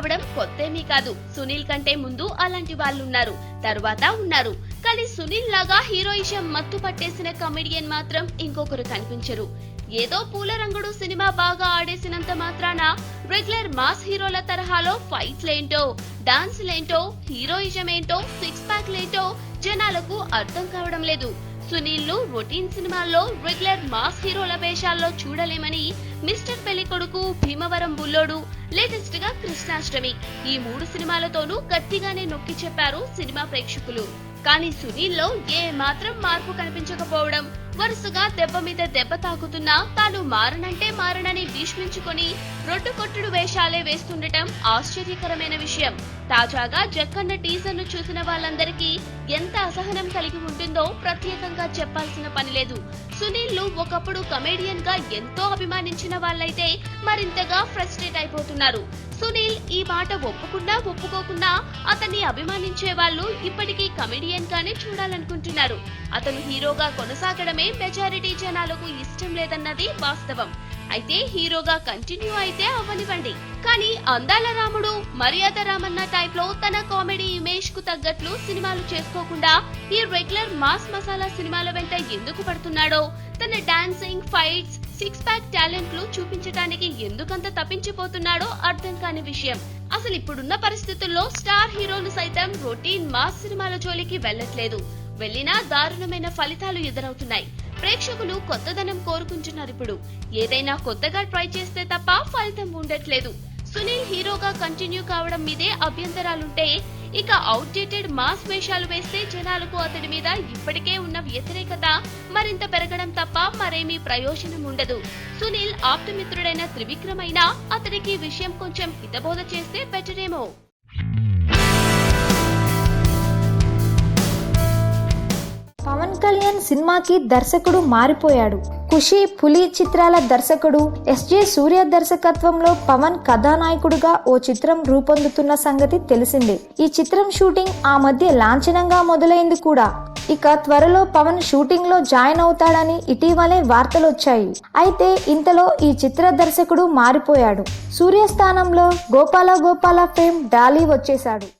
కావడం కొత్తేమీ కాదు. సునీల్ కంటే ముందు అలాంటి వాళ్ళు ఉన్నారు తరువాత ఉన్నారు. కానీ సునీల్ లాగా హీరోయిజం మత్తు పట్టేసిన కమెడియన్ మాత్రం ఇంకొకరు కనిపించరు. ఏదో పూల రంగుడు సినిమా బాగా ఆడేసినంత మాత్రాన రెగ్యులర్ మాస్ హీరోల తరహాలో ఫైట్లేంటో డాన్స్లేంటో హీరోయిజం ఏంటో సిక్స్ ప్యాక్ లేంటో జనాలకు అర్థం కావడం లేదు. సునీల్ను రొటీన్ సినిమాల్లో రెగ్యులర్ మాస్ హీరోల వేషాల్లో చూడలేమని మిస్టర్ పెళ్ళి కొడుకు భీమవరం బుల్లోడు లేటెస్ట్గా కృష్ణాష్టమి. ఈ మూడు సినిమాలతోనూ గట్టిగానే నొక్కి చెప్పారు సినిమా ప్రేక్షకులు. కానీ సునీల్లో ఏ మాత్రం మార్పు కనిపించకపోవడం వరుసగా దెబ్బ మీద దెబ్బ తాకుతున్నా తాను మారనంటే మారనని భీష్మించుకొని రొట్టు కొట్టుడు వేషాలే వేస్తుండటం ఆశ్చర్యకరమైన విషయం. తాజాగా జక్కన్న టీజర్ను చూసిన వాళ్ళందరికీ ఎంత అసహనం కలిగి ఉంటుందో ప్రత్యేకంగా చెప్పాల్సిన పని లేదు. సునీల్ను ఒకప్పుడు కమేడియన్గా ఎంతో అభిమానించిన వాళ్ళైతే మరింతగా ఫ్రస్ట్రేట్ అయిపోతున్నారు. సునీల్ ఈ మాట ఒప్పుకున్నా ఒప్పుకోకున్నా అతన్ని అభిమానించే వాళ్ళు ఇప్పటికీ కమెడియన్ గానే చూడాలనుకుంటున్నారు. అతను హీరోగా కొనసాగడమే మెజారిటీ జనాలకు ఇష్టం లేదన్నది వాస్తవం. అయితే హీరోగా కంటిన్యూ అయితే అవ్వనివ్వండి. కానీ అందాల రాముడు మర్యాద రామన్న టైప్లో తన కామెడీ ఇమేజ్కు తగ్గట్లు సినిమాలు చేసుకోకుండా ఈ రెగ్యులర్ మాస్ మసాలా సినిమాల వెంట ఎందుకు పడుతున్నాడో తన డాన్సింగ్ ఫైట్స్ సిక్స్ ప్యాక్ టాలెంట్లు చూపించడానికి ఎందుకంత తప్పించిపోతున్నాడో అర్థం కాని విషయం. అసలు ఇప్పుడున్న పరిస్థితుల్లో స్టార్ హీరోలు సైతం రొటీన్ మాస్ సినిమాల జోలికి వెళ్ళట్లేదు. వెళ్ళినా దారుణమైన ఫలితాలు ఎదురవుతున్నాయి. ప్రేక్షకులు కొత్తదనం కోరుకుంటున్నారు ఇప్పుడు. ఏదైనా కొత్తగా ట్రై చేస్తే తప్ప ఫలితం ఉండట్లేదు. సునీల్ హీరోగా కంటిన్యూ కావడం మీదే అభ్యంతరాలుంటే ఇక అవుట్డేటెడ్ మాస్ వేషాలు వేస్తే జనాలకు అతడి మీద ఇప్పటికే ఉన్న వ్యతిరేకత మరింత పెరగడం తప్ప మరేమీ ప్రయోజనం ఉండదు. సునీల్ ఆప్తమిత్రుడైన త్రివిక్రమైనా అతడికి విషయం కొంచెం హితబోధ చేస్తే బెటరేమో సినిమాకి దర్శకుడు మారిపోయాడు. ఖుషి పులి చిత్రాల దర్శకుడు ఎస్జే సూర్య దర్శకత్వంలో పవన్ కథానాయకుడుగా ఓ చిత్రం రూపొందుతున్న సంగతి తెలిసిందే. ఈ చిత్రం షూటింగ్ ఆ మధ్య లాంఛనంగా మొదలైంది కూడా. ఇక త్వరలో పవన్ షూటింగ్లో జాయిన్ అవుతాడని ఇటీవలే వార్తలు వచ్చాయి అయితే ఇంతలో ఈ చిత్ర దర్శకుడు మారిపోయాడు. సూర్య స్థానంలో గోపాల గోపాల ఫేమ్ డాలీ వచ్చేశాడు.